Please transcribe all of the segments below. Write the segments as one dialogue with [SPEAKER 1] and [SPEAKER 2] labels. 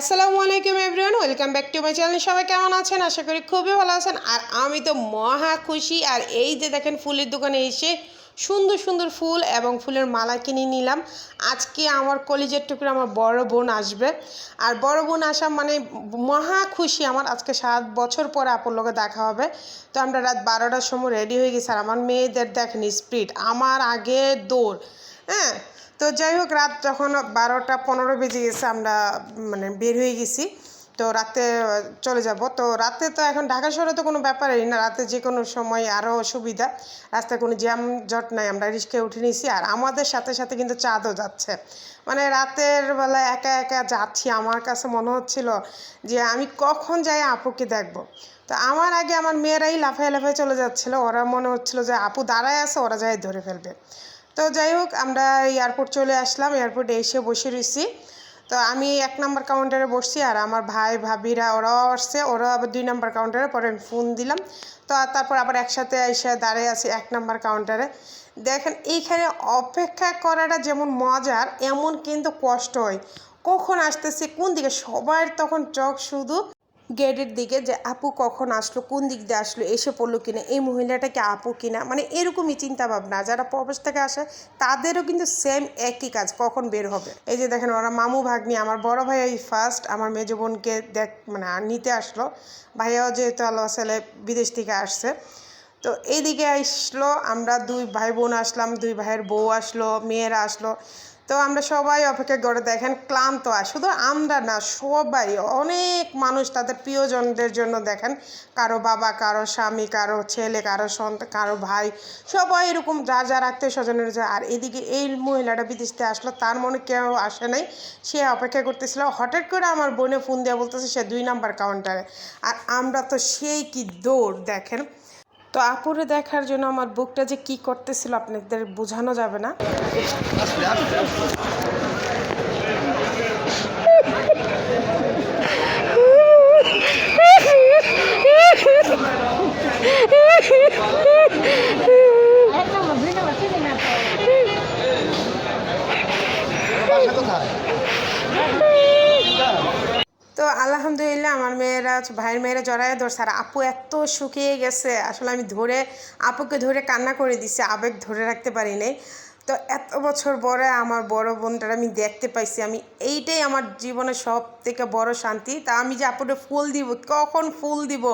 [SPEAKER 1] আসসালামু আলাইকুম everyone, welcome back to my channel. সবাই কেমন আছেন? আশা করি খুবই ভালো আছেন। আর আমি তো মহা খুশি। আর এই যে দেখেন ফুলের দোকানে এসে সুন্দর সুন্দর ফুল এবং ফুলের মালা কিনে নিলাম। আজকে আমার কলেজের টুকরো আমার বড় বোন আসবে। আর বড় বোন আসা মানে মহা খুশি আমার। আজকে সাত বছর পরে আপুর লোকে দেখা হবে। তো আমরা রাত বারোটার সময় রেডি হয়ে গেছি। আর আমার মেয়েদের দেখেন স্পিড আমার আগে দৌড় হ্যাঁ? তো যাই হোক, রাত যখন বারোটা পনেরো বেজে গেছে, আমরা মানে বের হয়ে গেছি। তো রাতে, চলে যাব। তো রাতে তো এখন ঢাকা শহরে তো কোনো ব্যাপারই না। রাতে যে কোনো সময় আরও সুবিধা রাস্তায় কোনো জ্যাম জট নাই। আমরা রিস্কে উঠে নিয়েছি। আর আমাদের সাথে সাথে কিন্তু চাঁদও যাচ্ছে। মানে রাতের বেলা একা একা যাচ্ছি। আমার কাছে মনে হচ্ছিল যে আমি কখন যাই আপুকে দেখব। তো আমার আগে আমার মেয়েরাই লাফায় লাফায় চলে যাচ্ছিল। ওরা মনে হচ্ছিল যে আপু দাঁড়ায় আছে, ওরা যাই ধরে ফেলবে। তো যাই হোক, আমরা এয়ারপোর্ট চলে আসলাম। এয়ারপোর্টে এসে বসে রয়েছি তো আমি এক নম্বর কাউন্টারে বসছি আর আমার ভাই, ভাবিরা, ওরাও আসছে। ওরাও আবার দুই নম্বর কাউন্টারে পরে আমি ফোন দিলাম। তো তারপর আবার একসাথে এসে দাঁড়িয়ে আছি এক নম্বর কাউন্টারে দেখেন, এইখানে অপেক্ষা করাটা যেমন মজার, এমন কিন্তু কষ্ট হয়। কখন আসতেছে, কোন দিকে? সবার তখন চোখ শুধু গেটের দিকে যে আপু কখন আসলো, কোন দিক দিয়ে আসলো, এসে পড়ল কিনা, এই মহিলাটা কি আপু কিনা মানে এরকমই চিন্তা ভাবনা যারা প্রবেশ থেকে আসে, তাদেরও কিন্তু সেম একই কাজ, কখন বের হবে। এই যে দেখেন, ওরা মামু ভাগ্নি, আমার বড় ভাই এই ফার্স্ট আমার মেজ বোনকে দেখ মানে নিতে আসলো। ভাইয়াও যেহেতু আল্লাহ সালে বিদেশ থেকে আসছে। তো এইদিকে আসলো, আমরা দুই ভাই বোন আসলাম, দুই ভাইয়ের বউ আসলো, মেয়েরা আসলো। তো আমরা সবাই অপেক্ষা করে দেখেন ক্লান্ত আর শুধু আমরা না, সবাই, অনেক মানুষ তাদের প্রিয়জনদের জন্য দেখেন। কারও বাবা, কারও স্বামী, কারও ছেলে, কারও সন্তান, কারও ভাই, সবাই এরকম যার যার আত্মীয় স্বজনের যায় আর এদিকে এই মহিলাটা বিদেশতে আসলো, তার মনে কেউ আসে নাই। সে অপেক্ষা করতেছিল, হঠাৎ করে আমার বোনে ফোন দেওয়া বলতেছে, সে দুই নাম্বার কাউন্টারে আর আমরা তো সেই কি দৌড়, দেখেন। তো আপুরে দেখার জন্য আমার বুকটা যে কি করতেছিল আপনাদের বোঝানো যাবে না।
[SPEAKER 2] কোথায়?
[SPEAKER 1] তো আলহামদুলিল্লাহ আমার মেয়েরা, ভাইয়ের মেয়েরা জড়ায় ধরছে আর আপু এত শুকিয়ে গেছে। আসলে আমি ধরে, আপুকে ধরে কান্না করে দিছি, আবেগ ধরে রাখতে পারি নাই। তো এত বছর পরে আমার বড় বোনটার আমি দেখতে পাইছি, আমি এইটাই আমার জীবনের সব থেকে বড় শান্তি। তা আমি যে আপুকে ফুল দিব, কখন ফুল দিব?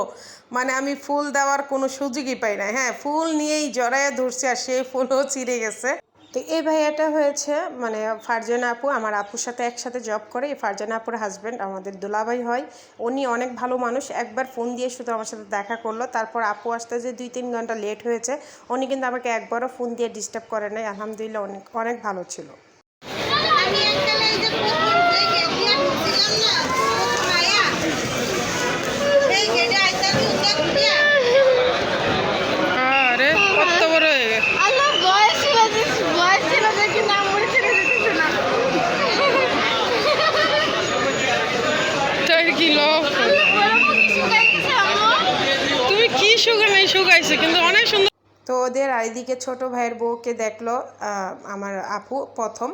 [SPEAKER 1] মানে আমি ফুল দেওয়ার কোনো সুযোগই পাই না হ্যাঁ ফুল নিয়েই জড়ায় ধরছি আর সেই ফুলও ছিঁড়ে গেছে। তো এই ভাইয়াটা হয়েছে মানে ফারজানা আপু, আমার আপুর সাথে একসাথে জব করে। এই ফারজানা আপুর হাজব্যান্ড আমাদের দুলাভাই হয়। উনি অনেক ভালো মানুষ। একবার ফোন দিয়ে শুধু আমার সাথে দেখা করল। তারপর আপু আসতে যে দুই তিন ঘণ্টা লেট হয়েছে, উনি কিন্তু আমাকে একবারও ফোন দিয়ে ডিস্টার্ব করে নাই। আলহামদুলিল্লাহ অনেক অনেক ভালো ছিল
[SPEAKER 3] একটা এই যে প্রথম যে গেট দিয়া ঢুকছিলাম না প্রথম আয়া সেই গেটে আইতে আমি উদ্যোগ দিয়া
[SPEAKER 1] আরে কত বড় হয়ে গেছে
[SPEAKER 3] আল্লাহ বয়স ছিল যে বয়স ছিল যে কি নাম মরে ছেড়ে দিতেছে না
[SPEAKER 1] তোর কি লোক
[SPEAKER 3] আল্লাহ বড় মুখে শুকাই গেছে আম্মু
[SPEAKER 1] তুমি কি সুগার নাই শুকাইছে কিন্তু অনেক সুন্দর তো ওদের এদিকে ছোট ভাইয়ের বউকে দেখল আমার আপু প্রথম।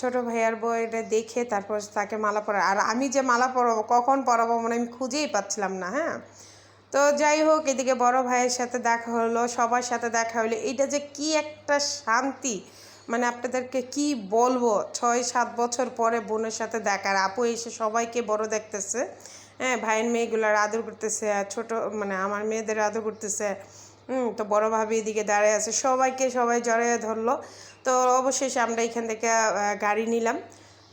[SPEAKER 1] ছোট ভাইয়ার বউয়ের দেখে তারপর তাকে মালা পরা আর আমি যে মালা পরাবো, কখন পরাবো মানে আমি খুঁজেই পাচ্ছিলাম না হ্যাঁ? তো যাই হোক, এদিকে বড় ভাইয়ের সাথে দেখা হলো, সবার সাথে দেখা হলো। এটা যে কি একটা শান্তি! মানে আপনাদেরকে কি বলব, ছয় সাত বছর পরে বোনের সাথে দেখার আপু এসে সবাইকে বড় দেখতেছে হ্যাঁ? ভাইয়ের মেয়েগুলার আদর করতেছে, ছোট মানে আমার মেয়েদের আদর করতেছে। তো বড় ভাবি এদিকে দাঁড়ায় আছে। সবাইকে সবাই জড়িয়ে ধরলো। তো অবশেষে আমরা এখান থেকে গাড়ি নিলাম।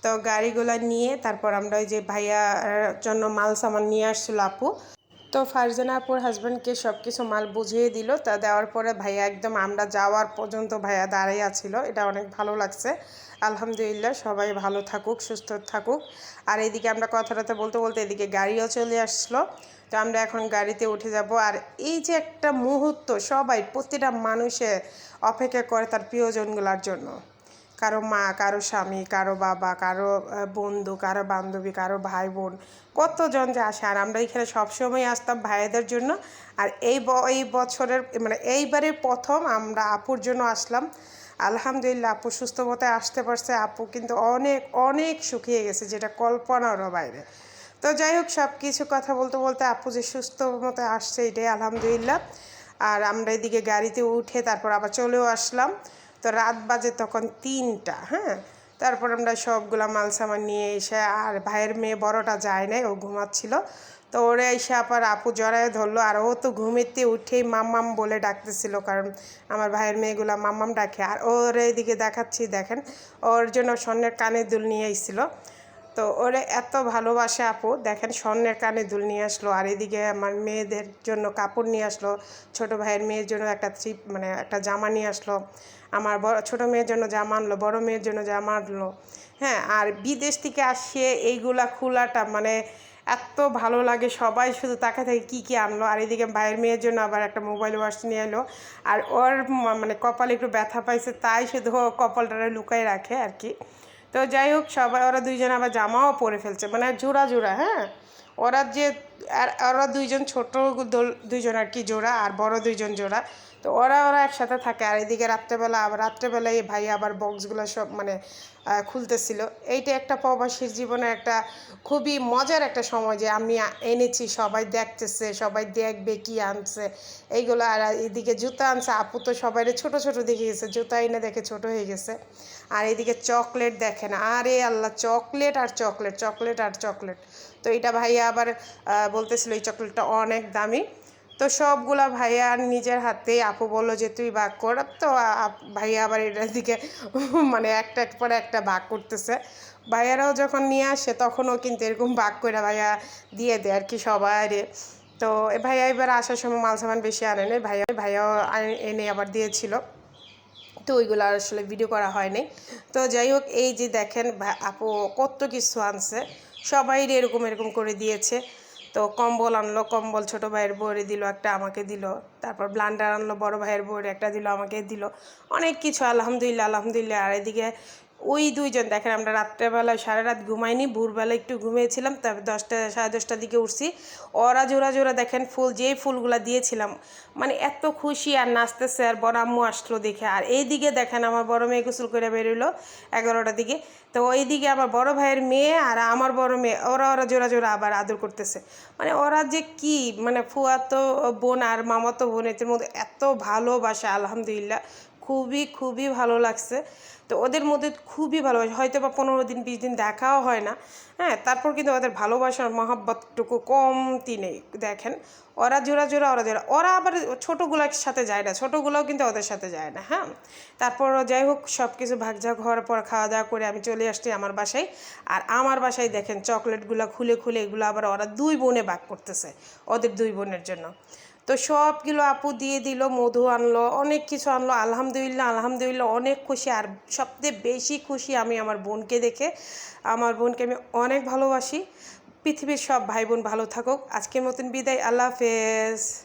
[SPEAKER 1] তো গাড়িগুলো নিয়ে তারপর আমরা ওই যে ভাইয়ার জন্য মাল সামান নিয়ে আসছিল আপু। তো ফারজানা আপুর হাজব্যান্ডকে সব কিছু মাল বুঝিয়ে দিল। তা দেওয়ার পরে ভাইয়া একদম আমরা যাওয়ার পর্যন্ত ভাইয়া দাঁড়িয়ে আছিল এটা অনেক ভালো লাগছে। আলহামদুলিল্লাহ সবাই ভালো থাকুক, সুস্থ থাকুক। আর এদিকে আমরা কথা টথা বলতে বলতে এদিকে গাড়িও চলে আসলো। তো আমরা এখন গাড়িতে উঠে যাব। আর এই যে একটা মুহূর্ত সবাই, প্রতিটা মানুষে অপেক্ষা করে তার প্রিয়জনগুলোর জন্য। কারও মা, কারও স্বামী, কারও বাবা, কারও বন্ধু, কারও বান্ধবী, কারও ভাই বোন কতজন যে আসে। আর আমরা এখানে সবসময় আসতাম ভাইদের জন্য। আর এই এই বছরের মানে এইবারের প্রথম আমরা আপুর জন্য আসলাম। আলহামদুলিল্লাহ, আপু সুস্থ মতে আসতে পারছে। আপু কিন্তু অনেক অনেক শুকিয়ে গেছে, যেটা কল্পনারও বাইরে। তো যাই হোক সব কিছু কথা বলতে বলতে আপু যে সুস্থ মতো আসছে, এটাই আলহামদুলিল্লাহ। আর আমরা এদিকে গাড়িতে উঠে তারপর আবার চলেও আসলাম। তো রাত বাজে তখন তিনটা হ্যাঁ? তারপর আমরা সবগুলা মাল সামান নিয়ে এসে, আর ভাইয়ের মেয়ে বড়টা যায় নাই, ও ঘুমাচ্ছিল। তো ওরে এসে আবার আপু জড়ায় ধরলো, আর ও তো ঘুমেতে উঠেই মাম্মাম বলে ডাকতেছিল, কারণ আমার ভাইয়ের মেয়েগুলো মাম্মাম ডাকে। আর ওর এইদিকে দেখাচ্ছি, দেখেন, ওর জন্য স্বর্ণের কানে দুল নিয়ে এসেছিল। তো ওরে এত ভালোবাসে আপু। দেখেন স্বর্ণের কানে দুল নিয়ে আসলো, আর এদিকে আমার মেয়েদের জন্য কাপড় নিয়ে আসলো, ছোট ভাইয়ের মেয়ের জন্য একটা থ্রি মানে একটা জামা নিয়ে আসলো, আমার বড়, ছোট মেয়ের জন্য জামা আনলো, বড় মেয়ের জন্য জামা আনলো। হ্যাঁ আর বিদেশ থেকে আসিয়ে এইগুলা খোলাটা মানে এত ভালো লাগে, সবাই শুধু তাকে থেকে কী কী আনলো, আর এদিকে ভাইয়ের মেয়ের জন্য আবার একটা মোবাইল ওয়াশ নিয়ে এলো, আর ওর মানে কপালে একটু ব্যথা পাইছে, তাই শুধু কপালটা লুকাই রাখে আর কি। তো যাই হোক সবাই ওরা দুইজন আবার জামাও পরে ফেলছে। মানে জোড়া জোড়া হ্যাঁ? ওরা যে ওরা দুইজন ছোট দুইজন আর কি জোড়া আর বড় দুইজন জোড়া। তো ওরা ওরা একসাথে থাকে। আর এদিকে রাত্রেবেলা, আবার রাত্রেবেলা এই ভাই আবার বক্সগুলো সব মানে খুলতেছিল। এইটা একটা প্রবাসীর জীবনের একটা খুবই মজার একটা সময় যে আমি এনেছি, সবাই দেখতেছে, সবাই দেখবে কি আনছে। এইগুলো আর এদিকে জুতা আনছে, আপু তো সবাই ছোট ছোট দেখে গেছে, জুতা এনে দেখে ছোট হয়ে গেছে। আর এদিকে চকলেট দেখেন, আরে আল্লাহ, চকলেট আর চকলেট চকলেট আর চকলেট। তো এটা ভাইয়া আবার বলতেছিল এই চকলেটটা অনেক দামি। তো সবগুলা ভাইয়া নিজের হাতে আপু বলল যে, তুই ভাগ কর। তো ভাইয়া আবার এটার দিকে মানে একটা এক পরে একটা ভাগ করতেছে। ভাইয়ারাও যখন নিয়ে আসে, তখনও কিন্তু এরকম ভাগ করে ভাইয়া দিয়ে দেয় আর কি সবাই তো ভাইয়া এবার আসার সময় মাল সামান বেশি আনে নাই। ভাইয়া, ভাইয়াও এনে আবার দিয়েছিল। তো ওইগুলো আসলে ভিডিও করা হয়নি। তো যাই হোক, এই যে দেখেন আপু কত কিছু আনছে। সবাই এরকম এরকম করে দিয়েছে। তো কম্বল আনলো, কম্বল ছোট ভাইয়ের বউরে দিল, একটা আমাকে দিল। তারপর ব্লান্ডার আনলো, বড় ভাইয়ের বউরে একটা দিল, আমাকে দিল। অনেক কিছু, আলহামদুলিল্লাহ আলহামদুলিল্লাহ। আর এদিকে ওই দুইজন, দেখেন আমরা রাত্রেবেলায় সারা রাত ঘুমাইনি, ভোরবেলা একটু ঘুমিয়েছিলাম তারপর দশটা, সাড়ে দশটার দিকে উঠছি। ওরা জোড়া জোড়া, দেখেন ফুল, যেই ফুলগুলা দিয়েছিলাম মানে এত খুশি আর নাচতেছে আর বড় আম্মু আসলো দেখে। আর এইদিকে দেখেন আমার বড় মেয়ে গোসল করে বেরোলো এগারোটার দিকে। তো ওইদিকে আমার বড় ভাইয়ের মেয়ে আর আমার বড় মেয়ে, ওরা ওরা জোড়া জোড়া আবার আদর করতেছে। মানে ওরা যে কি মানে ফুয়াতো বোন আর মামাতো বোন, এদের মধ্যে এত ভালোবাসা, আলহামদুলিল্লাহ। খুবই খুবই ভালো লাগছে। তো ওদের মধ্যে খুবই ভালোবাসা। হয়তো বা পনেরো দিন, বিশ দিন দেখাও হয় না। হ্যাঁ তারপর কিন্তু ওদের ভালোবাসার মহাব্বতটুকু কমতি নেই দেখেন। ওরা জোড়া জোড়া, ওরা জোড়া। ওরা আবার ছোটোগুলোর সাথে যায় না। ছোটোগুলোও কিন্তু ওদের সাথে যায় না হ্যাঁ। তারপর যাই হোক সব কিছু ভাগঝাগ হওয়ার পর খাওয়া দাওয়া করে আমি চলে আসছি আমার বাসায়। আর আমার বাসায় দেখেন, চকলেটগুলো খুলে খুলে এগুলো আবার ওরা দুই বোনে ভাগ করতেছে, ওদের দুই বোনের জন্য। তো সবগুলো আপু দিয়ে দিল, মধু আনলো, অনেক কিছু আনলো। আলহামদুলিল্লাহ আলহামদুলিল্লাহ, অনেক খুশি। আর সবচেয়ে বেশি খুশি আমি আমার বোনকে দেখে। আমার বোনকে আমি অনেক ভালোবাসি। পৃথিবীর সব ভাই বোন ভালো থাকুক। আজকের মতন বিদায়। আল্লাহ হাফেজ।